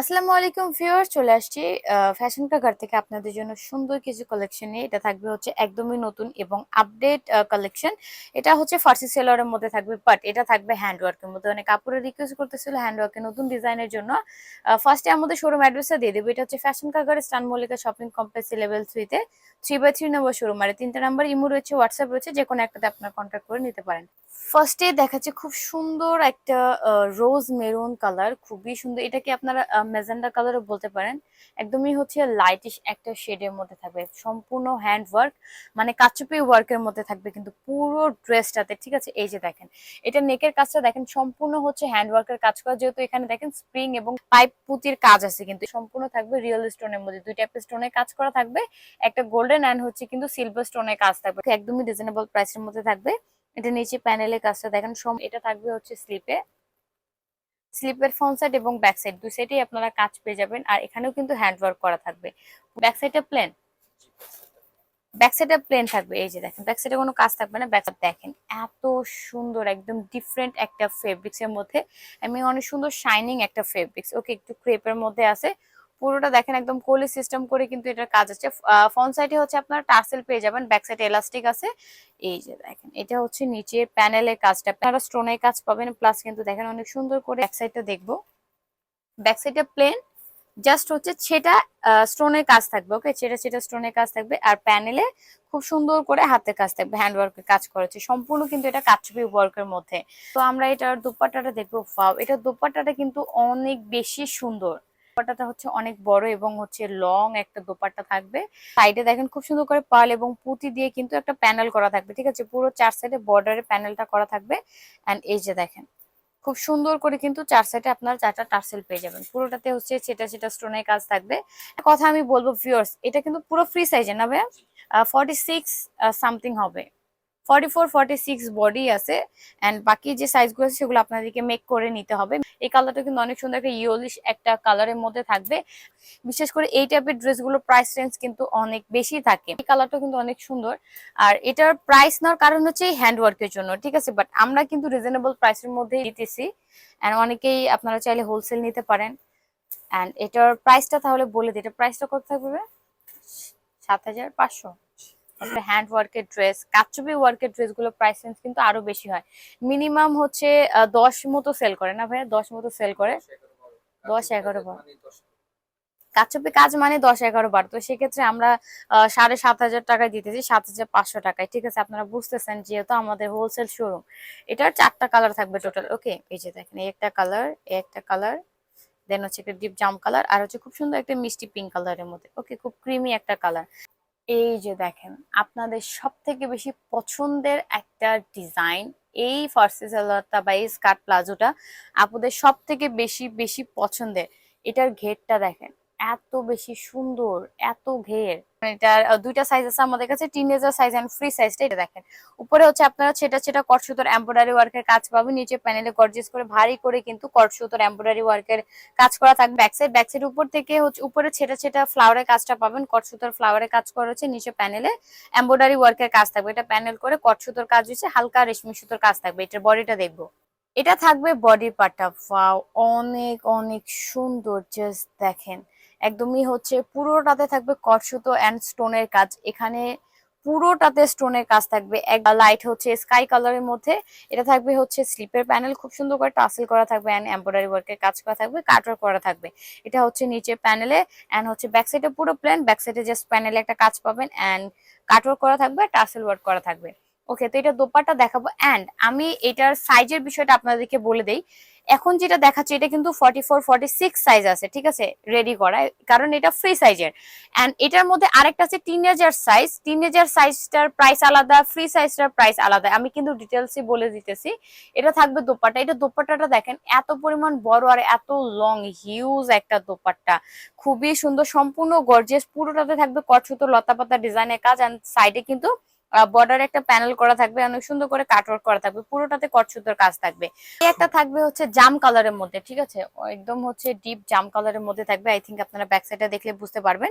আসসালামু আলাইকুম ভিউয়ার্স, চলে আসছি ফ্যাশন কাগার থেকে আপনাদের জন্য সুন্দর কিছু কালেকশন নিয়ে। এটা থাকবে হচ্ছে একদমই নতুন এবং আপডেট কালেকশন এটা হচ্ছে ফার্সি সেলারের মধ্যে থাকবে বাট এটা থাকবে হ্যান্ডওয়ার্কের মধ্যে। অনেক কাপড়ের রিকোয়েস্ট করতেছিল হ্যান্ডওয়ার্কের নতুন ডিজাইনের জন্য। ফার্স্টে আমাদের শোরুম অ্যাড্রেসটা দিয়ে দেবো। এটা হচ্ছে fashion কাগার Eastern Mallika shopping complex level থ্রিতে three by three number showroom আর তিনটা নাম্বার ইমো রয়েছে হোয়াটসঅ্যাপ রয়েছে, যে কোনো একটাতে আপনার কন্ট্যাক্ট করে নিতে পারেন। ফার্স্টে দেখাচ্ছে খুব সুন্দর একটা রোজ মেরুন কালার খুবই সুন্দর। এটাকে আপনারা মেজেন্ডা কালারও বলতে পারেন, একদমই হচ্ছে লাইটিশ একটা শেডের মধ্যে থাকবে। সম্পূর্ণ হ্যান্ড ওয়ার্ক মানে কাচুপি ওয়ার্কের মধ্যে থাকবে কিন্তু পুরো ড্রেসটাতে ঠিক আছে? এই যে দেখেন, এটা নেকের কাজটা দেখেন, সম্পূর্ণ হচ্ছে হ্যান্ড ওয়ার্কের কাজ করা, যেহেতু এখানে দেখেন স্প্রিং এবং পাইপ পুতির কাজ আছে কিন্তু সম্পূর্ণ থাকবে রিয়েল স্টোনের মধ্যে। দুই টাইপের স্টোনের কাজ করা থাকবে, একটা গোল্ডেন অ্যান্ড হচ্ছে কিন্তু সিলভার স্টোনের কাজ থাকবে। একদমই রিজনেবল প্রাইসের মধ্যে থাকবে। এটা নিচে প্যানেলের কাজটা দেখেন এটা থাকবে হচ্ছে স্লিপে স্লিপের ফ্রন্ট সাইড এবং ব্যাক সাইড দুই সাইডেই আপনারা কাজ পেয়ে যাবেন। আর এখানেও কিন্তু হ্যান্ড ওয়ার্ক করা থাকবে। ব্যাক সাইডটা প্লেন ব্যাক সাইডে প্লেন থাকবে। এই যে দেখেন ব্যাক সাইডে কোনো কাজ থাকবে না। ব্যাক দেখেন, এত সুন্দর, একদম ডিফারেন্ট একটা ফেব্রিক্স এর মধ্যে আমি অনেক সুন্দর শাইনিং একটা ফেব্রিক্স ওকে একটু ক্রেপের মধ্যে আছে। পুরোটা দেখেন একদম কোলি সিস্টেম করে কিন্তু এটার কাজ আছে। ফ্রন্ট সাইডে হচ্ছে আপনার টার্সেল পেয়ে যাবেন ব্যাক সাইডে এলাস্টিক আছে। এই যে দেখেন, এটা হচ্ছে নিচে প্যানেলের কাজটা। আপনারা স্টোনের কাজ পাবেন প্লাস কিন্তু দেখেন অনেক সুন্দর করে ব্যাক সাইডটা দেখব। ব্যাক সাইডটা প্লেন জাস্ট হচ্ছে সেটা স্টোনের কাজ থাকবে ওকে সেটা সেটা স্টোনের কাজ থাকবে, আর প্যানেলে খুব সুন্দর করে হাতের কাজ থাকবে হ্যান্ড ওয়ার্কের কাজ করেছে সম্পূর্ণ কিন্তু এটা কাচবি ওয়ার্কের মধ্যে। তো আমরা এটার দুপাট্টাটা দেখব ফাও এটা দুপাট্টাটা কিন্তু অনেক বেশি সুন্দর। দোপাট্টাটা হচ্ছে অনেক বড় এবং হচ্ছে লং একটা দোপাট্টা থাকবে। সাইডে দেখেন খুব সুন্দর করে পাল এবং পুঁতি দিয়ে কিন্তু একটা প্যানেল করা থাকবে, ঠিক আছে? পুরো চার সাইডে বর্ডারে প্যানেলটা করা থাকবে। অ্যান্ড এই যে দেখেন, খুব সুন্দর করে কিন্তু চার সাইডে আপনার চারটা টার্সেল পেয়ে যাবেন। পুরোটাতে হচ্ছে সেটা সেটা স্টোনের কাজ থাকবে। কথা আমি বলব ভিউয়ার্স এটা কিন্তু পুরো ফ্রি সাইজে না ভাইয়া? ফর্টি সিক্স সামথিং হবে। Forty four forty six body আছে অ্যান্ড বাকি যে সাইজগুলো আছে সেগুলো আপনাদেরকে মেক করে নিতে হবে। এই কালারটা কিন্তু অনেক সুন্দর একটা ইয়োলিশ একটা কালারের মধ্যে থাকবে। বিশেষ করে এই টাইপের ড্রেসগুলো প্রাইস রেঞ্জ কিন্তু অনেক বেশি থাকে। এই কালারটা কিন্তু অনেক সুন্দর। আর এটার প্রাইস নেওয়ার কারণ হচ্ছে হ্যান্ড ওয়ার্কের জন্য, ঠিক আছে? বাট আমরা কিন্তু রিজনেবল প্রাইসের মধ্যেই দিতেছি। অ্যান্ড অনেকেই আপনারা চাইলে হোলসেল নিতে পারেন। অ্যান্ড এটার প্রাইসটা তাহলে বলে দিই। এটা প্রাইসটা কত থাকবে? সাত হাজার পাঁচশো। হ্যান্ড ওয়ার্কের ড্রেস কাচুবি ওয়ার্কের ড্রেসগুলো প্রাইস রেঞ্জ কিন্তু আরও বেশি হয়। মিনিমাম হচ্ছে দশ মতো সেল করে না ভাইয়া? দশ মতো সেল করে? দশ এগারো বার। কাচুপি কাজ মানে দশ এগারো বার। তো সেক্ষেত্রে আমরা সাড়ে সাত হাজার টাকায় দিতেছি, সাত হাজার পাঁচশো টাকায়। ঠিক আছে, আপনারা বুঝতেছেন, যেহেতু আমাদের হোলসেল শোরুম এটার চারটা কালার থাকবে টোটাল ওকে এই যে দেখেন একটা কালার একটা কালার দেন হচ্ছে একটা ডিপ জাম কালার আর হচ্ছে খুব সুন্দর একটা মিষ্টি পিঙ্ক কালারের মধ্যে। ওকে খুব ক্রিমি একটা কালার এই যে দেখেন, আপনাদের সব থেকে বেশি পছন্দের একটা ডিজাইন এই ফার্সি সালোয়ারটা বা এই স্কার্ট প্লাজোটা আপনাদের সব থেকে বেশি বেশি পছন্দের। এটার ঘেরটা দেখেন এত বেশি সুন্দর, এত ঘের। এটার দুইটা সাইজ আছে আমাদের কাছে টিনেজার সাইজ এন্ড ফ্রি সাইজটা এটা দেখেন। উপরে হচ্ছে আপনারা ছেটা ছেটা কটসুতোর এমব্রয়ডারি ওয়ার্কের কাজ পাবেন, নিচে প্যানেলে গর্জিয়াস করে ভারী করে কিন্তু কটসুতোর এমব্রয়ডারি ওয়ার্কের কাজ করা থাকবে। ব্যাক সাইড ব্যাক সাইড উপর থেকে হচ্ছে, উপরে ছেটা ছেটা ফ্লাওয়ারের কাজটা পাবেন, কটসুতোর ফ্লাওয়ারের কাজ করা হচ্ছে, নিচে প্যানেলে এমব্রয়ডারি ওয়ার্কের কাজ থাকবে। এটা প্যানেল করে কটসুতোর কাজ হচ্ছে, হালকা রেশমি সুতোর কাজ থাকবে, এটার বডিটা দেখব। এটা থাকবে বডি পার্টটা ওয়াও অনেক অনেক সুন্দর জাস্ট দেখেন। একদমই হচ্ছে পুরোটাতে থাকবে কট সুতো অ্যান্ড স্টোনের কাজ। এখানে পুরোটাতে স্টোনের কাজ থাকবে। এক লাইট হচ্ছে স্কাই কালারের মধ্যে। এটা থাকবে হচ্ছে স্লিপের প্যানেল খুব সুন্দর করে টাসেল করা থাকবে অ্যান্ড এম্ব্রয়ডারি ওয়ার্কের কাজ করা থাকবে, কাটওয়ার্ক করা থাকবে। এটা হচ্ছে নিচে প্যানেলে অ্যান্ড হচ্ছে ব্যাক সাইডে পুরো প্ল্যান ব্যাক সাইডে জাস্ট প্যানেলে একটা কাজ পাবেন অ্যান্ড কাটওয়ার্ক করা থাকবে টাসেল ওয়ার্ক করা থাকবে। ওকে তো এটা দোপাটা দেখাবো। অ্যান্ড আমি এটার সাইজের বিষয়টা আপনাদেরকে বলে দেই। এখন যেটা দেখাচ্ছে, এটা কিন্তু forty four forty six size আছে, ঠিক আছে? রেডি করা। কারণ এটা ফ্রি সাইজের অ্যান্ড এটার মধ্যে আরেকটা আছে টিনেজার সাইজ টিনেজার সাইজটার প্রাইস আলাদা ফ্রি সাইজটার প্রাইস আলাদা। আমি কিন্তু ডিটেলসই বলে দিতেছি। এটা থাকবে দোপাট্টা। এটা দোপাট্টাটা দেখেন, এত পরিমাণ বড় আর এত লং হিউজ একটা দোপাট্টা। খুবই সুন্দর, সম্পূর্ণ গর্জিয়াস পুরোটাতে থাকবে কটসুতো লতা পাতা ডিজাইনের কাজ। অ্যান্ড সাইডে কিন্তু বর্ডার একটা প্যানেল করা থাকবে, অনেক সুন্দর করে কাটওয়ার্ক করা থাকবে, পুরোটাতে কটসুতোর কাজ থাকবে। একটা থাকবে হচ্ছে জাম কালারের মধ্যে, ঠিক আছে? একদম হচ্ছে ডিপ জাম কালারের মধ্যে থাকবে আই থিঙ্ক আপনারা ব্যাক সাইডটা দেখলে বুঝতে পারবেন।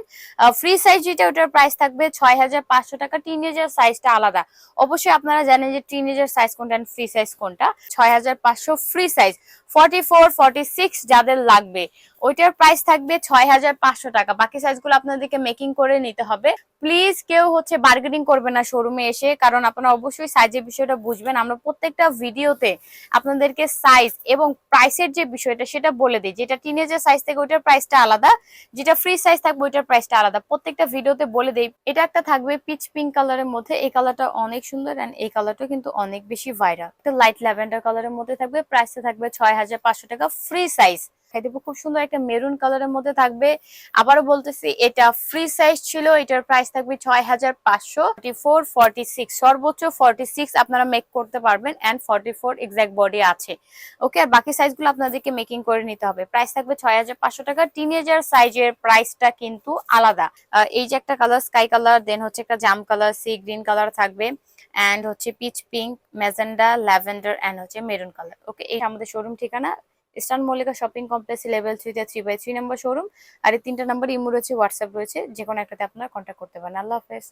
ফ্রি সাইজ যেটা, ওটার প্রাইস থাকবে ছয় হাজার পাঁচশো টাকা টিনেজার সাইজটা আলাদা। অবশ্যই আপনারা জানেন যে টিনেজার সাইজ কোনটা ফ্রি সাইজ কোনটা। ছয় হাজার পাঁচশো ফ্রি সাইজ ফর্টি ফোর যাদের লাগবে। ওইটার প্রাইস থাকবে ছয় হাজার পাঁচশো টাকা। বাকি সাইজগুলো আপনাদেরকে মেকিং করে নিতে হবে। প্লিজ কেউ হচ্ছে বার্গেনিং করবে না শোরুমে এসে, কারণ আপনারা অবশ্যই সাইজের বিষয়টা বুঝবেন। আমরা প্রত্যেকটা ভিডিওতে আপনাদেরকে সাইজ এবং প্রাইসের যে বিষয়টা সেটা বলে দিই। যেটা টিনেজের সাইজ থেকে ওইটার প্রাইসটা আলাদা, যেটা ফ্রি সাইজ থাকবে ওইটার প্রাইসটা আলাদা। প্রত্যেকটা ভিডিওতে বলে দেই, এটা একটা থাকবে পিচ পিঙ্ক কালারের মধ্যে। এই কালারটা অনেক সুন্দর এন্ড এই কালারটা কিন্তু অনেক বেশি ভাইরাল লাইট ল্যাভেন্ডার কালারের মধ্যে থাকবে প্রাইসটা থাকবে ছয় হাজার পাঁচশো টাকা ফ্রি সাইজ খাইতে খুব সুন্দর একটা মেরুন কালারের মধ্যে থাকবে। আবারও বলতেছি, এটা ফ্রি সাইজ ছিল, এটার প্রাইস থাকবে ছয় হাজার পাঁচশো ফোর সিক্স, সর্বোচ্চ ফর্টি সিক্স আপনারা মেক করতে পারবেন and forty four exact body আছে। ওকে আর বাকি সাইজগুলো আপনাদেরকে মেকিং করে নিতে হবে। প্রাইস থাকবে ছয় হাজার পাঁচশো টাকা। টিনেজার সাইজের প্রাইসটা কিন্তু আলাদা। এই যে একটা কালার স্কাই কালার দেন হচ্ছে একটা জাম কালার সি গ্রিন কালার থাকবে। অ্যান্ড হচ্ছে peach pink magenta lavender and হচ্ছে মেরুন কালার ওকে এই আমাদের শোরুম ঠিকানা। Eastern Mallika shopping complex level থ্রিতে three by three number showroom আর এই তিনটা নাম্বার ইমো রয়েছে, হোয়াটসঅ্যাপ রয়েছে যে কোনো একটাতে আপনারা কন্ট্যাক্ট করতে পারেন। আল্লাহ হাফেজ।